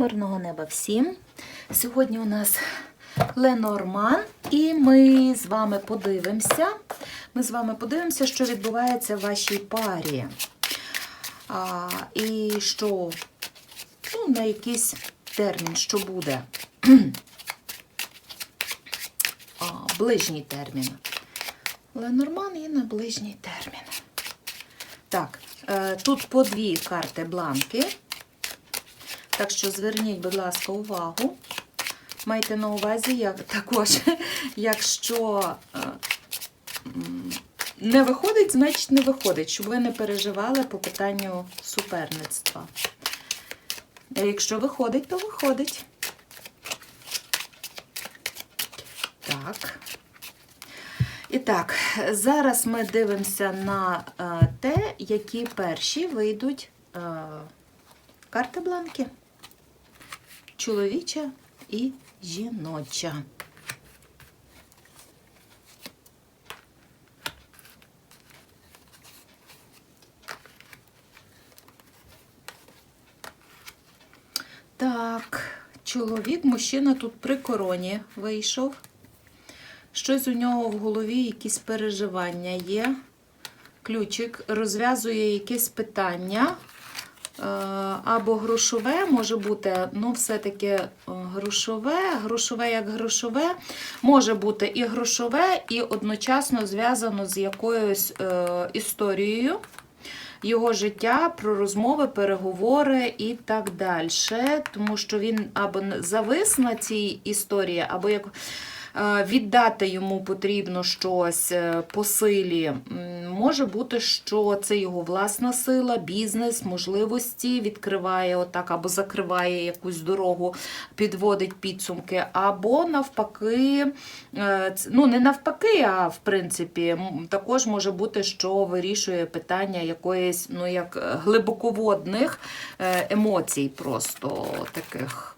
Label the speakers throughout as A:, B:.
A: Мирного неба всім. Сьогодні у нас Ленорман, і ми з вами подивимося. Ми з вами подивимося, що відбувається в вашій парі. А, і що ну, на якийсь термін, що буде. а, ближній термін. Ленорман і на ближній термін. Так, е, тут по дві карти бланки. Так що зверніть, будь ласка, увагу. Майте на увазі, як, також, якщо е, не виходить, значить не виходить, щоб ви не переживали по питанню суперництва. Якщо виходить, то виходить. Так. І так, зараз ми дивимося на е, те, які перші вийдуть е, карти бланки. Чоловіча і жіноча. Так, чоловік, мужчина тут при короні вийшов. Щось у нього в голові, якісь переживання є. Ключик розв'язує якесь питання. Е, Або грошове може бути, ну, все-таки е, грошове, грошове як грошове, може бути і грошове, і одночасно зв'язано з якоюсь е, історією його життя, про розмови, переговори і так далі. Тому що він або завис на цій історії, або як віддати йому потрібно щось е, по силі. Може бути, що це його власна сила, бізнес, можливості відкриває отак, або закриває якусь дорогу, підводить підсумки, або навпаки, е, ну не навпаки, а в принципі, також може бути, що вирішує питання якоїсь, ну як е, глибоководних е, емоцій, просто таких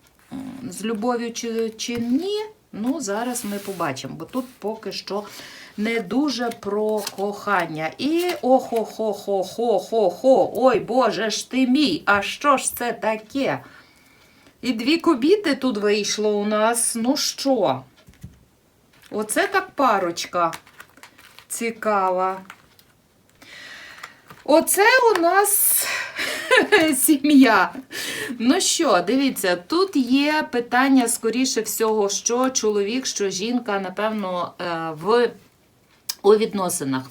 A: з любов'ю чи, чи ні. Ну, зараз ми побачимо, бо тут поки що не дуже про кохання. І охо-хо-хо-хо-хо-хо, ой Боже ж ти мій, а що ж це таке? І дві кобіти тут вийшло у нас. Ну що? Оце так парочка цікава. Оце у нас сім'я. Ну що, дивіться, тут є питання, скоріше всього, що чоловік, що жінка, напевно, е, в. У відносинах.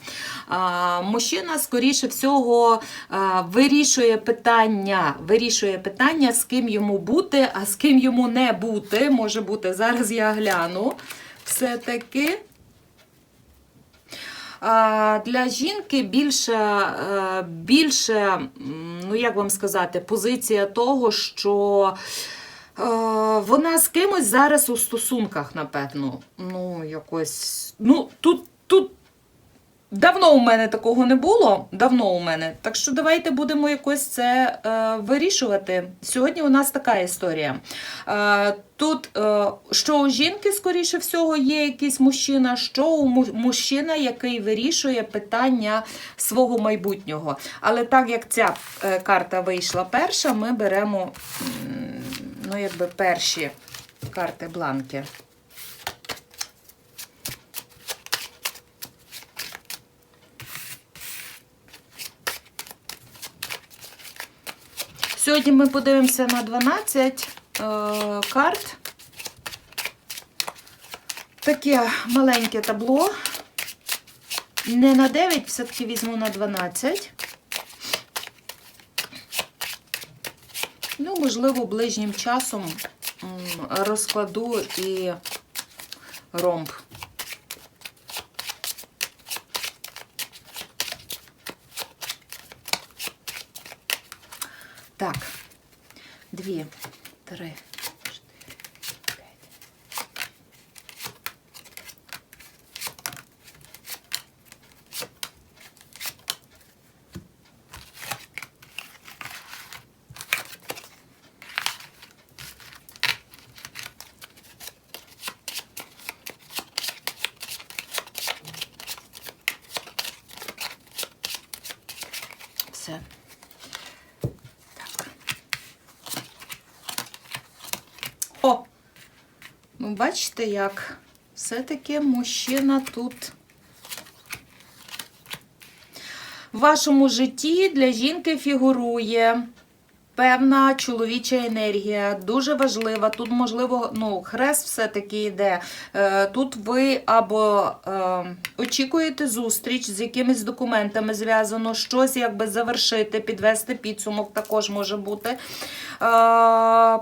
A: Мужчина, скоріше всього, а, вирішує питання, вирішує питання, з ким йому бути, а з ким йому не бути. Може бути, зараз я гляну. Все-таки. Для жінки більше, е, більше, ну як вам сказати, позиція того, що е, вона з кимось зараз у стосунках, напевно. Ну, якось. Ну, тут, тут давно у мене такого не було. Давно у мене. Так що давайте будемо якось це е, вирішувати. Сьогодні у нас така історія. Е, тут, е, що у жінки, скоріше всього, є якийсь мужчина, що у мужчина, який вирішує питання свого майбутнього. Але так як ця е, карта вийшла перша, ми беремо ну, якби перші карти бланки. Сьогодні ми подивимося на 12 е, карт. Таке маленьке табло. Не на 9, все-таки візьму на 12. Ну, можливо, ближнім часом розкладу і ромб. Так, дві, три, чотири, п'ять. Все. О! Ну, бачите, як все-таки мужчина тут. В вашому житті для жінки фігурує певна чоловіча енергія, дуже важлива. Тут, можливо, ну, хрест все-таки йде. Е, Тут ви або е, очікуєте зустріч з якимись документами зв'язано, щось якби завершити, підвести підсумок, також може бути. Е,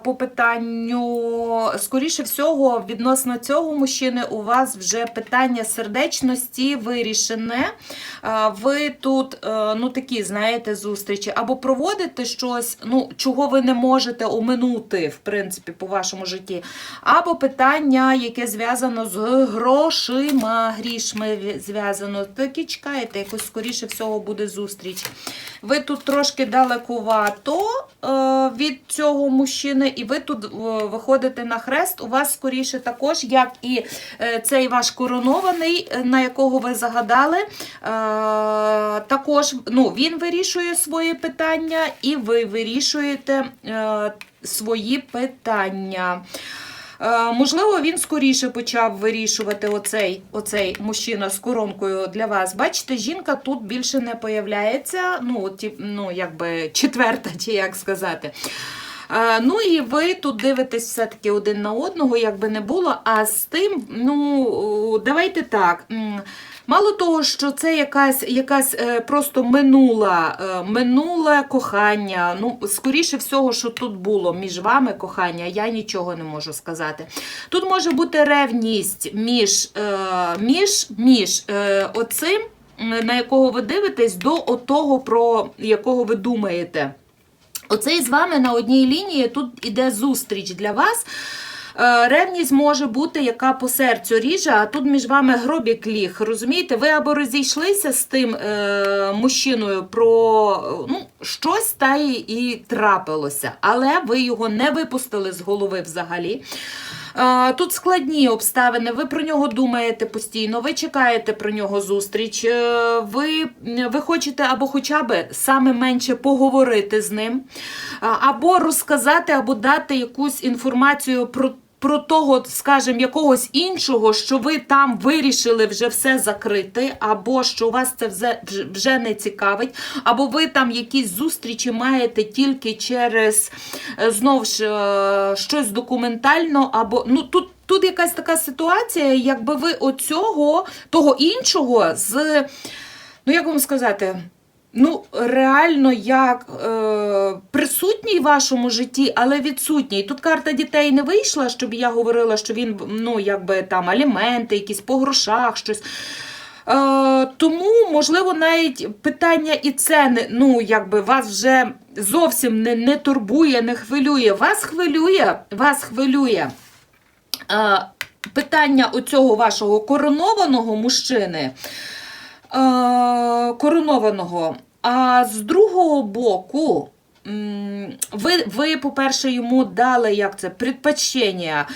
A: По питанню, скоріше всього, відносно цього мужчини, у вас вже питання сердечності вирішене. Е, Ви тут, е, ну такі, знаєте, зустрічі, або проводите щось, ну, чого ви не можете оминути, в принципі, по вашому житті, або питання, яке зв'язано з грошима, грішми зв'язано. Такі чекаєте, якось скоріше всього буде зустріч. Ви тут трошки далекувато е, від цього мужчини, і ви тут е, виходите на хрест. У вас скоріше також, як і е, цей ваш коронований, на якого ви загадали. Також ну, він вирішує свої питання, і ви вирішуєте свої питання. Е, Можливо, він скоріше почав вирішувати оцей, оцей мужчина з коронкою для вас. Бачите, жінка тут більше не появляється. Ну, ті, ну якби четверта, чи як сказати. Е, Ну і ви тут дивитесь все-таки один на одного, як би не було. А з тим, ну, давайте так. Мало того, що це якась, якась е, просто минула, е, минуле кохання. Ну, скоріше всього, що тут було між вами кохання, я нічого не можу сказати. Тут може бути ревність між, е, між, між оцим, на якого ви дивитесь, до отого, про якого ви думаєте. Оцей з вами на одній лінії тут іде зустріч для вас. Е, Ревність може бути, яка по серцю ріже, а тут між вами гробік ліг. Розумієте, ви або розійшлися з тим е, мужчиною про ну, щось та й і трапилося, але ви його не випустили з голови взагалі. Е, Тут складні обставини, ви про нього думаєте постійно, ви чекаєте про нього зустріч, е, ви, ви хочете або хоча б саме менше поговорити з ним, або розказати, або дати якусь інформацію про. Про того, скажімо, якогось іншого, що ви там вирішили вже все закрити, або що вас це вже, не цікавить, або ви там якісь зустрічі маєте тільки через е, знов ж е, щось документально, або ну тут. Тут якась така ситуація, якби ви оцього, того іншого з, ну як вам сказати, ну реально як е, присутній в вашому житті, але відсутній. Тут карта дітей не вийшла, щоб я говорила, що він, ну якби там аліменти, якісь по грошах, щось. Е, тому, можливо, навіть питання і це не, ну, якби вас вже зовсім не, не турбує, не хвилює. Вас хвилює, вас хвилює е, питання оцього вашого коронованого мужчини. Е, коронованого. А з другого боку, ви, ви по-перше, йому дали як це, предпочтення.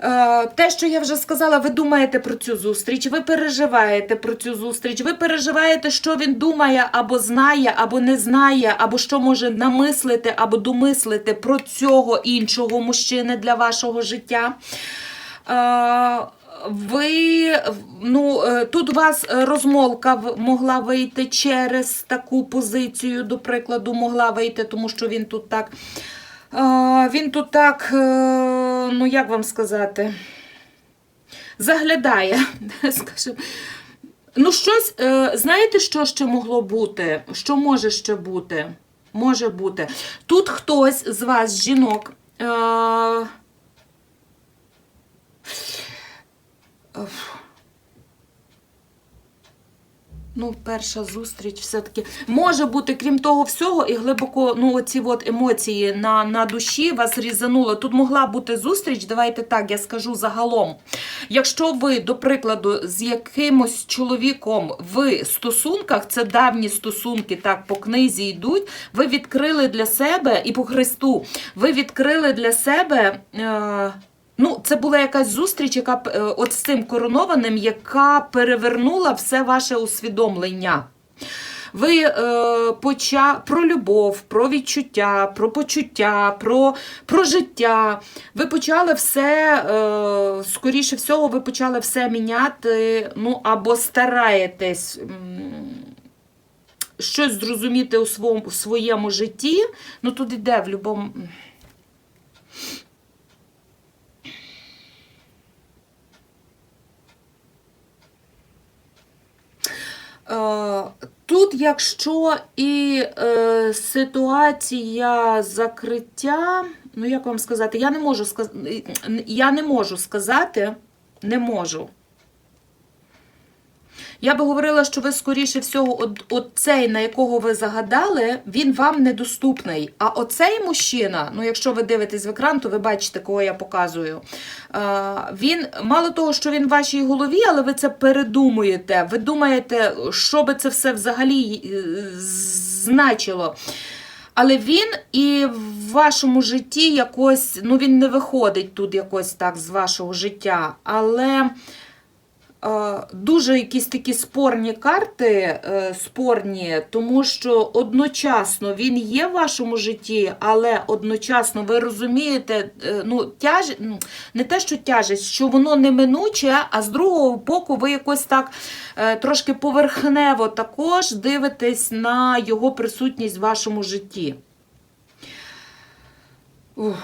A: Е, Те, що я вже сказала, ви думаєте про цю зустріч, ви переживаєте про цю зустріч, ви переживаєте, що він думає, або знає, або не знає, або що може намислити, або домислити про цього іншого мужчини для вашого життя. Ви ну е, тут вас е, розмолка могла вийти через таку позицію, до прикладу, могла вийти, тому що він тут так. е, Він тут так, ну як вам сказати, заглядає, скажімо. Ну, щось, знаєте, що ще могло бути? Що може ще бути? Може бути. Тут хтось з вас, жінок, е, Оф. Ну, перша зустріч все-таки може бути, крім того всього, і глибоко ну, оці от емоції на, на душі вас різануло. Тут могла бути зустріч, давайте так, я скажу загалом. Якщо ви, до прикладу, з якимось чоловіком в стосунках, це давні стосунки, так, по книзі йдуть, ви відкрили для себе і по Христу, ви відкрили для себе. Е- Ну, це була якась зустріч, яка е, от з цим коронованим, яка перевернула все ваше усвідомлення. ви е, поча... про любов, про відчуття, про почуття, про, про життя. Ви почали все, е, скоріше всього, ви почали все міняти, ну або стараєтесь. Щось зрозуміти у своєму, у своєму житті, ну тут іде в будь-якому. Е, Тут, якщо і е, ситуація закриття, ну як вам сказати, я не можу сказати, я не можу сказати, не можу. Я би говорила, що ви, скоріше всього, от, от цей, на якого ви загадали, він вам недоступний. А оцей мужчина, ну якщо ви дивитесь в екран, то ви бачите, кого я показую. Е, він, мало того, що він в вашій голові, але ви це передумуєте. Ви думаєте, що би це все взагалі е, значило. Але він і в вашому житті якось, ну він не виходить тут якось так з вашого життя. Але дуже якісь такі спорні карти, е, спорні, тому що одночасно він є в вашому житті, але одночасно ви розумієте, е, ну, тяж... не те, що тяжесть, що воно неминуче, а з другого боку, ви якось так е, трошки поверхнево також дивитесь на його присутність в вашому житті. Ух.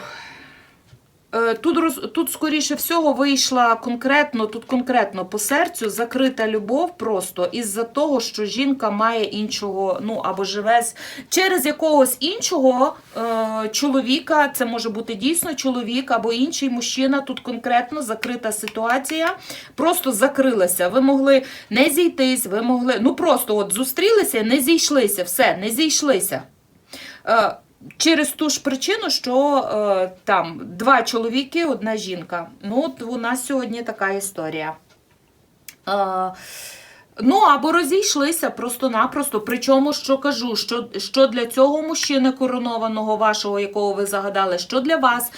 A: Е, Тут, роз- тут, скоріше всього, вийшла конкретно, тут конкретно по серцю закрита любов просто із-за того, що жінка має іншого, ну або живе через якогось іншого е, чоловіка. Це може бути дійсно чоловік або інший мужчина. Тут конкретно закрита ситуація, просто закрилася. Ви могли не зійтись, ви могли, ну просто от зустрілися, не зійшлися, все, не зійшлися. Е, Через ту ж причину, що е, там два чоловіки, одна жінка. Ну, от у нас сьогодні така історія. Е, ну, або розійшлися просто-напросто. Причому, що кажу, що, що для цього мужчини коронованого вашого, якого ви загадали, що для вас.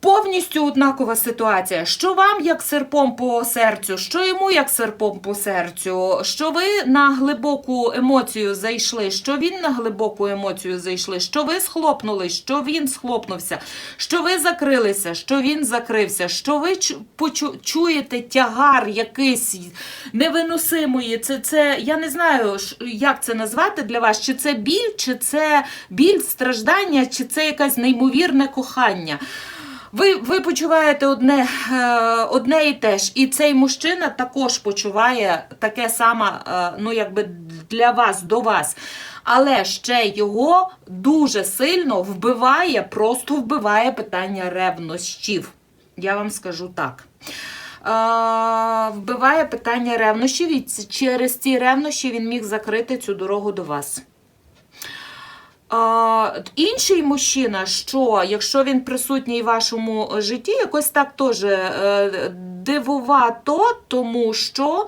A: Повністю однакова ситуація. Що вам як серпом по серцю, що йому як серпом по серцю, що ви на глибоку емоцію зайшли, що він на глибоку емоцію зайшли, що ви схлопнули, що він схлопнувся, що ви закрилися, що він закрився, що ви чуєте тягар якийсь невиносимої. Це, це я не знаю, як це назвати для вас, чи це біль, чи це біль страждання, чи це якесь неймовірне кохання. Ви, ви почуваєте одне, е, одне і те ж, і цей мужчина також почуває таке саме, е, ну якби для вас, до вас. Але ще його дуже сильно вбиває, просто вбиває питання ревнощів. Я вам скажу так. Е, вбиває питання ревнощів, і через ці ревнощі він міг закрити цю дорогу до вас. А, інший мужчина, що якщо він присутній в вашому житті, якось так теж е, дивувато, тому що.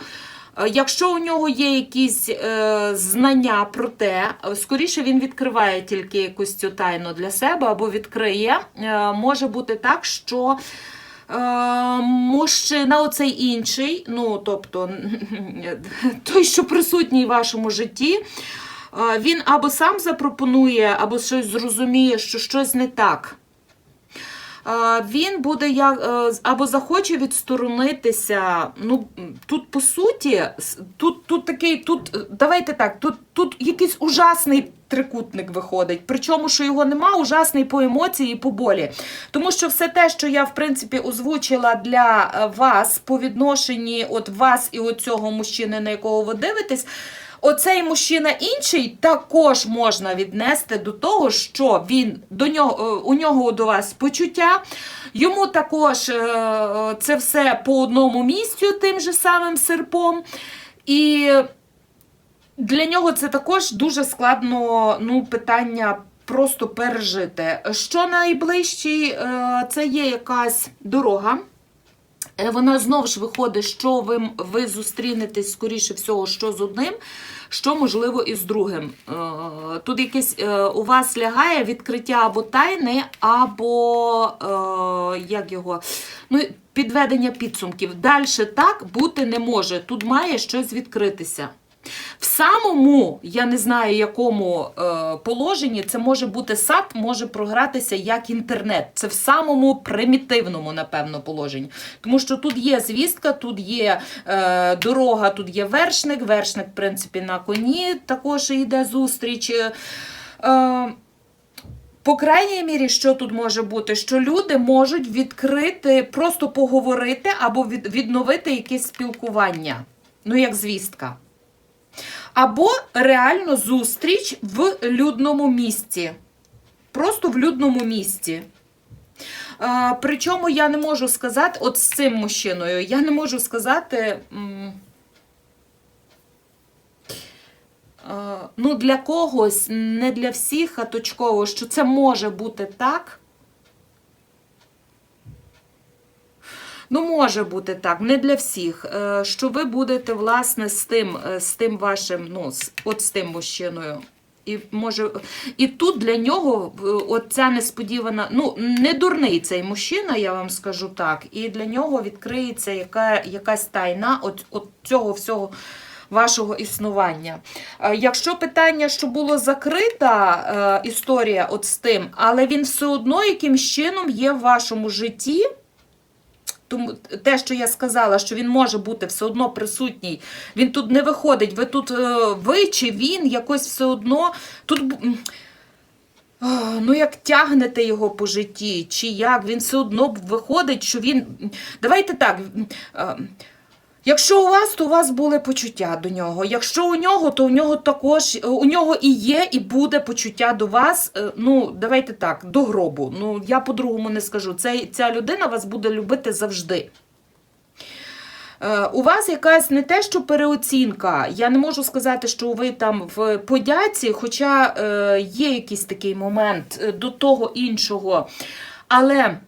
A: е, Якщо у нього є якісь е, знання про те, е, скоріше він відкриває тільки якусь цю тайну для себе або відкриє. Е, може бути так, що е, мужчина, оцей інший, ну тобто той, що присутній в вашому житті, Е, він або сам запропонує, або щось зрозуміє, що щось не так. Він буде е, або захоче відсторонитися. Ну тут по суті, тут, тут такий, тут давайте так, тут, тут якийсь ужасний трикутник виходить. Причому, що його нема, ужасний по емоції і по болі. Тому що все те, що я в принципі озвучила для е, вас по відношенні от вас і от цього мужчини, на якого ви дивитесь. Оцей мужчина інший також можна віднести до того, що він до нього е, у нього до вас почуття. Йому також е, це все по одному місцю, тим же самим серпом. І для нього це також дуже складно ну, питання просто пережити. Що найближчий, е, це є якась дорога. Е, Вона знову ж виходить, що ви, ви зустрінетесь, скоріше всього, що з одним, що можливо і з другим. Е, Тут якесь е, у вас лягає відкриття або тайни, або як його, ну, підведення підсумків. Далі так бути не може. Тут має щось відкритися. В самому, я не знаю, якому е, положенні, це може бути сад, може програтися як інтернет. Це в самому примітивному, напевно, положенні. Тому що тут є звістка, тут є е, дорога, тут є вершник. Вершник, в принципі, на коні також йде зустріч. Е, е, по крайній мірі, що тут може бути? Що люди можуть відкрити, просто поговорити або від, відновити якесь спілкування. Ну, як звістка. Або реально зустріч в людному місці. Просто в людному місці. Причому я не можу сказати, от з цим мужчиною, я не можу сказати. ну, для когось, не для всіх, а точково, що це може бути так. Ну, може бути так, не для всіх. Е, Що ви будете, власне, з тим, е, з тим вашим, ну, от з тим мужчиною. І може, і тут для нього е, от ця несподівана, ну, не дурний цей мужчина, я вам скажу так. І для нього відкриється яка, якась тайна от, от цього всього вашого існування. Якщо питання, що було закрита історія от з тим, але він все одно якимсь чином є в вашому житті. Тому те, що я сказала, що він може бути все одно присутній, він тут не виходить. Ви тут, е, ви чи він якось все одно тут. Ну, як тягнете його по житті, чи як, він все одно виходить, що він. Давайте так. Е, Якщо у вас, то у вас були почуття до нього. Якщо у нього, то у нього також у нього і є, і буде почуття до вас. Е, Ну, давайте так, до гробу. Ну, я по-другому не скажу. Це, ця людина вас буде любити завжди. Е, У вас якась не те, що переоцінка. Я не можу сказати, що ви там в подяці, хоча е, є якийсь такий момент е, до того іншого. Але.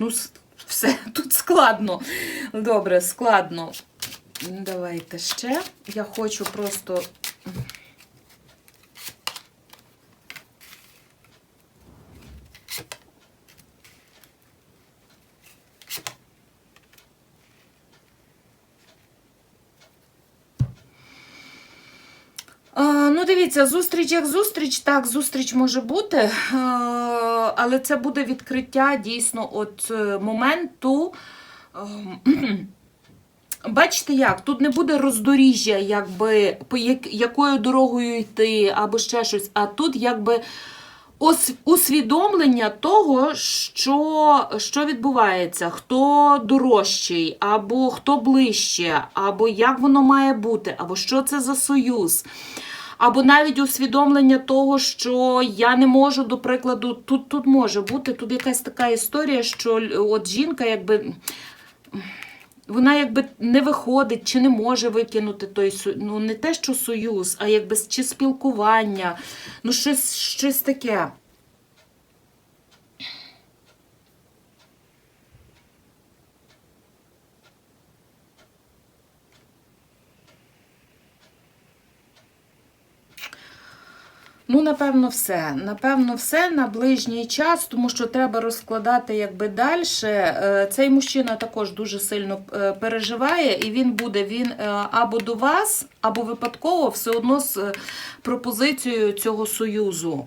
A: Ну, все, тут складно. Добре, складно. Давайте ще. Я хочу просто. Ну, дивіться, зустріч як зустріч, так, зустріч може бути, але це буде відкриття дійсно от е, моменту. ем, Бачите як, тут не буде роздоріжжя, якби якою дорогою йти, або ще щось, а тут якби усвідомлення того, що, що відбувається, хто дорожчий, або хто ближче, або як воно має бути, або що це за союз. Або навіть усвідомлення того, що я не можу, до прикладу, тут, тут може бути, тут якась така історія, що от жінка якби вона якби не виходить чи не може викинути той ну не те, що союз, а якби чи спілкування, ну щось, щось таке. Ну, напевно, все. Напевно, все на ближній час, тому що треба розкладати якби далі. Цей мужчина також дуже сильно е, переживає, і він буде він е, або до вас, або випадково все одно з е, пропозицією цього союзу.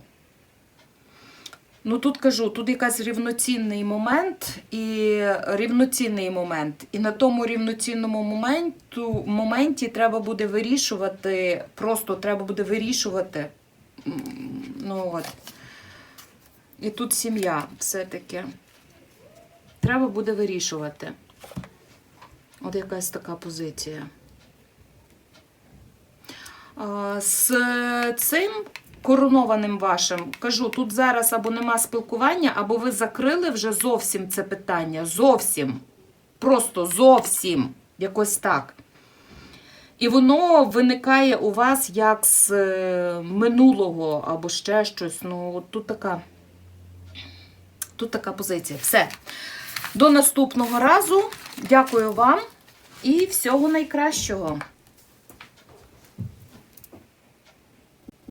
A: Ну тут кажу, тут якась рівноцінний момент і рівноцінний момент. І на тому рівноцінному моменту, моменті треба буде вирішувати, просто треба буде вирішувати. Ну от. І тут сім'я все-таки. Треба буде вирішувати. От якась така позиція. З цим коронованим вашим, кажу, тут зараз або нема спілкування, або ви закрили вже зовсім це питання. Зовсім. Просто зовсім. Якось так. І воно виникає у вас як з е, минулого або ще щось. Ну, тут така, тут така позиція. Все. До наступного разу. Дякую вам і всього найкращого.